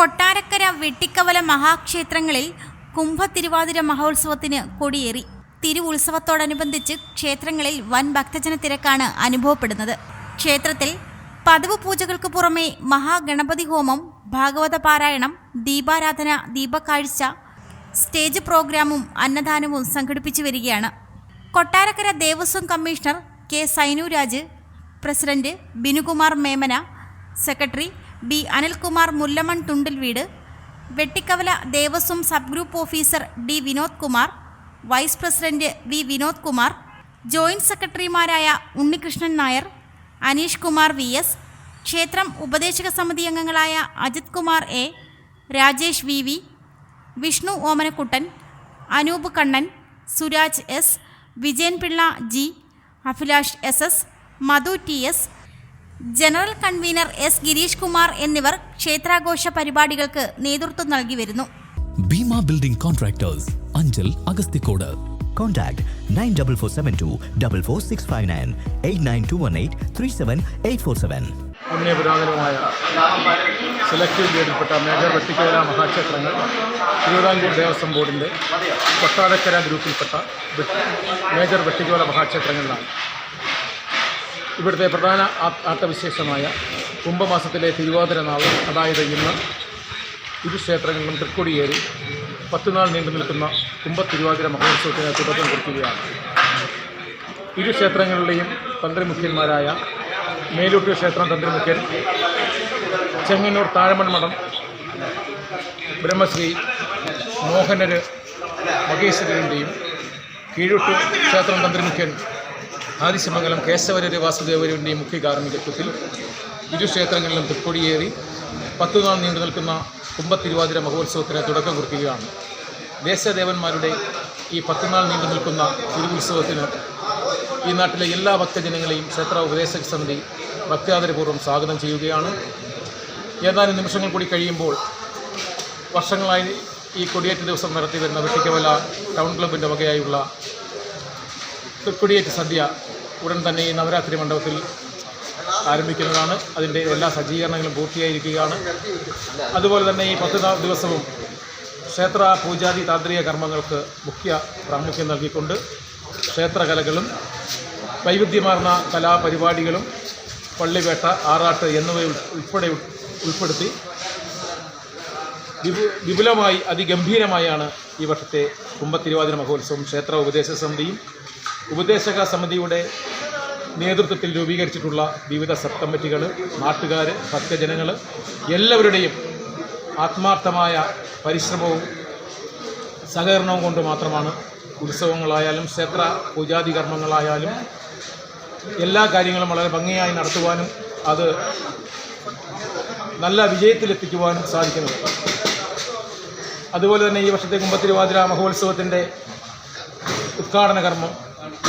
കൊട്ടാരക്കര വെട്ടിക്കവല മഹാക്ഷേത്രങ്ങളിൽ കുംഭത്തിരുവാതിര മഹോത്സവത്തിന് കൊടിയേറി. തിരു ഉത്സവത്തോടനുബന്ധിച്ച് ക്ഷേത്രങ്ങളിൽ വൻ ഭക്തജന തിരക്കാണ് അനുഭവപ്പെടുന്നത്. ക്ഷേത്രത്തിൽ പതിവ് പൂജകൾക്ക് പുറമെ മഹാഗണപതി ഹോമം ഭാഗവത പാരായണം ദീപാരാധന ദീപക്കാഴ്ച സ്റ്റേജ് പ്രോഗ്രാമും അന്നദാനവും സംഘടിപ്പിച്ചു വരികയാണ്. Kottarakkara Devaswom commissioner K Sainuraj president Binukumar Memana secretary B Anilkumar Mullaman Thundil വീട് Vettikkavala Devaswom sub group officer D Vinod Kumar vice president V Vinod Kumar joint സെക്രട്ടറിമാരായ ഉണ്ണികൃഷ്ണൻ നായർ അനീഷ് കുമാർ വി എസ് ക്ഷേത്രം ഉപദേശക സമിതി അംഗങ്ങളായ Ajith Kumar A Rajesh V V Vishnu Omanakuttan Anoop Kannan Suraj S Vijayan Pillai G Abhilash S S Madhu T S general convener S Girish Kumar എന്നിവർ ക്ഷേത്രാഘോഷ പരിപാടികൾക്ക് നേതൃത്വം നൽകി വരുന്നു. Bheema building contractors Anchal Agasthikode Contact 94472 44659 89218 37847. പുണ്യപുരാതനമായ selective ചെയ്യപ്പെട്ട major വെട്ടിക്കേല മഹാക്ഷേത്രങ്ങൾ തിരുവിതാംകൂർ ദേവസ്വം ബോർഡിന്റെ Kottarakkara ഗ്രൂപ്പിൽപ്പെട്ട major വെട്ടിക്കേല മഹാക്ഷേത്രങ്ങളിലാണ്. ഇവിടുത്തെ പ്രധാന ആട്ടവിശേഷമായ കുംഭമാസത്തിലെ തിരുവാതിര നാൾ അതായത് ഇന്ന് ഇരു ക്ഷേത്രങ്ങളിലും തൃക്കൊടിയേറി പത്തുനാൾ നീണ്ടു നിൽക്കുന്ന കുംഭത്തിരുവാതിര മഹോത്സവത്തിന് തുടക്കം കുറിക്കുകയാണ്. ഇരു ക്ഷേത്രങ്ങളിലെയും തന്ത്രിമുഖ്യന്മാരായ മേലൂട്ടൂർ ക്ഷേത്രം തന്ത്രിമുഖ്യൻ ചെങ്ങന്നൂർ താഴമൺ മഠം ബ്രഹ്മശ്രീ മോഹനര് മഹേശ്വരന്റെയും കീഴൂട്ടൂർ ക്ഷേത്രം തന്ത്രിമുഖ്യൻ ആദിശമംഗലം കേശവരര് വാസുദേവരുടെയും മുഖ്യ കാർമ്മികത്വത്തിൽ ഇരുക്ഷേത്രങ്ങളിലും തൃക്കൊടിയേറി പത്തു പത്തുനാൾ നീണ്ടു നിൽക്കുന്ന കുംഭത്തിരുവാതിര മഹോത്സവത്തിന് തുടക്കം കുറിക്കുകയാണ്. ദേശദേവന്മാരുടെ ഈ പത്തുനാൾ നീണ്ടു നിൽക്കുന്ന തിരുവുത്സവത്തിന് ഈ നാട്ടിലെ എല്ലാ ഭക്തജനങ്ങളെയും ക്ഷേത്ര ഉപദേശക സമിതി ഭക്താദരപൂർവം സ്വാഗതം ചെയ്യുകയാണ്. ഏതാനും നിമിഷങ്ങൾ കൂടി കഴിയുമ്പോൾ വർഷങ്ങളായി ഈ കൊടിയേറ്റ ദിവസം നടത്തി വരുന്ന വെട്ടിക്കവല ടൗൺ ക്ലബിന്റെ വകയായുള്ള കൊടിയേറ്റ് സദ്യ ഉടൻ തന്നെ ഈ നവരാത്രി മണ്ഡപത്തിൽ ആരംഭിക്കുന്നതാണ്. അതിന്റെ എല്ലാ സജ്ജീകരണങ്ങളും പൂർത്തിയായിരിക്കുകയാണ്. അതുപോലെ തന്നെ ഈ പത്ത് ദിവസവും ക്ഷേത്ര പൂജാതി താന്ത്രിക കർമ്മങ്ങൾക്ക് മുഖ്യ പ്രാമുഖ്യം നൽകിക്കൊണ്ട് ക്ഷേത്രകലകളും വൈവിധ്യമാർന്ന കലാപരിപാടികളും പള്ളിവേട്ട ആറാട്ട് എന്നിവ ഉൾ- ഉൾപ്പെടെ ഉൾ- ഉൾപ്പെടുത്തി വിപു വിപുലമായി അതിഗംഭീരമായാണ് ഈ വർഷത്തെ കുംഭത്തിരുവാതിര മഹോത്സവം. ക്ഷേത്ര ഉപദേശ സമിതിയും ഉപദേശക സമിതിയുടെ നേതൃത്വത്തിൽ രൂപീകരിച്ചിട്ടുള്ള വിവിധ സബ് കമ്മിറ്റികൾ നാട്ടുകാർ ഭക്തജനങ്ങൾ എല്ലാവരുടെയും ആത്മാർത്ഥമായ പരിശ്രമവും സഹകരണവും കൊണ്ട് മാത്രമാണ് ഉത്സവങ്ങളായാലും ക്ഷേത്ര പൂജാതി കർമ്മങ്ങളായാലും എല്ലാ കാര്യങ്ങളും വളരെ ഭംഗിയായി നടത്തുവാനും അത് നല്ല വിജയത്തിലെത്തിക്കുവാനും സാധിക്കുന്നത്. അതുപോലെ തന്നെ ഈ വർഷത്തെ കുമ്പത്തിരുവാതിര മഹോത്സവത്തിന്റെ ഉദ്ഘാടന കർമ്മം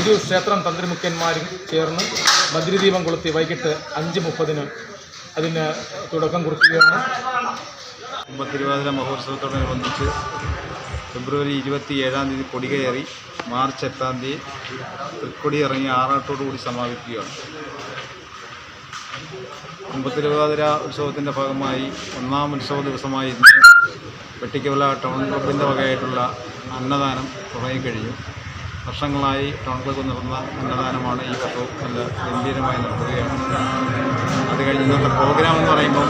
ഇരു ക്ഷേത്രം തന്ത്രിമുഖ്യന്മാരും ചേർന്ന് ഭദ്രദീപം കൊളുത്തി വൈകിട്ട് അഞ്ച് മുപ്പതിന് അതിന് തുടക്കം കുറിക്കുകയാണ്. കുംഭത്തിരുവാതിര മഹോത്സവത്തോടനുബന്ധിച്ച് ഫെബ്രുവരി ഇരുപത്തി ഏഴാം തീയതി കൊടികയറി മാർച്ച് എട്ടാം തീയതി തൃക്കൊടി ഇറങ്ങി ആറാട്ടോടുകൂടി സമാപിക്കുകയാണ്. കുമ്പത്തിരുവാതിര ഉത്സവത്തിന്റെ ഭാഗമായി ഒന്നാം ഉത്സവ ദിവസമായി ഇന്ന് വെട്ടിക്കവല ടൗൺ ക്ലബിന്റെ വകയായിട്ടുള്ള അന്നദാനം തുടങ്ങിക്കഴിഞ്ഞു. വർഷങ്ങളായി ടൗൺ ക്ലബ്ബ് നടന്ന അന്നദാനമാണ് ഈ വർഷവും നല്ല ഗംഭീരമായി നടത്തുകയാണ് അത് കഴിഞ്ഞ് ഇന്നത്തെ പ്രോഗ്രാം എന്ന് പറയുമ്പോൾ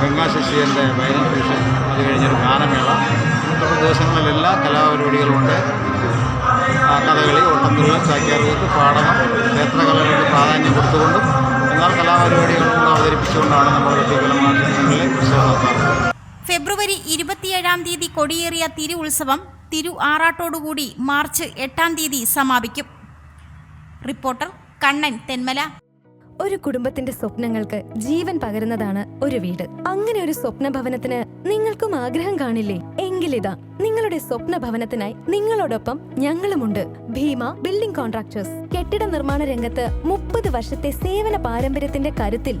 ഗംഗാ വയലിൻ ഫ്യൂഷൻ അത് കഴിഞ്ഞൊരു ഗാനമേള. ഇന്നത്തെ ദിവസങ്ങളിൽ എല്ലാ കലാപരിപാടികളുമുണ്ട് കഥകളി ഓട്ടംതുള്ളൽ ചാക്യാർകൂത്ത് പാടണം ക്ഷേത്രകലകൾക്ക് പ്രാധാന്യം കൊടുത്തുകൊണ്ടും എന്നാൽ കലാപരിപാടികളും അവതരിപ്പിച്ചുകൊണ്ടാണ് നമ്മൾ നടത്താറുള്ളത് ഫെബ്രുവരി ഇരുപത്തിയേഴാം തീയതി കൊടിയേറിയ തിരു ഉത്സവം തിരു ആറാട്ടോടുകൂടി മാർച്ച് എട്ടാം തീയതി സമാപിക്കും. റിപ്പോർട്ടർ കണ്ണൻ തെന്മല. ഒരു കുടുംബത്തിന്റെ സ്വപ്നങ്ങൾക്ക് ജീവൻ പകരുന്നതാണ് ഒരു വീട്. അങ്ങനെ ഒരു സ്വപ്ന ഭവനത്തിന് നിങ്ങൾക്കും ആഗ്രഹം കാണില്ലേ? എങ്കിലിതാ നിങ്ങളുടെ സ്വപ്ന ഭവനത്തിനായി നിങ്ങളോടൊപ്പം ഞങ്ങളുമുണ്ട്. Bheema building contractors. കെട്ടിട നിർമ്മാണ രംഗത്ത് മുപ്പത് വർഷത്തെ സേവന പാരമ്പര്യത്തിന്റെ കരുത്തിൽ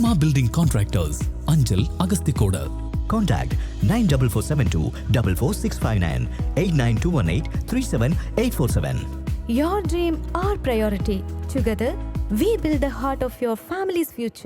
Bhima building contractors Anchal Agasthikode Contact 94472 44659 89218 37847. Your dream, our priority. Together, we build the heart of your family's future.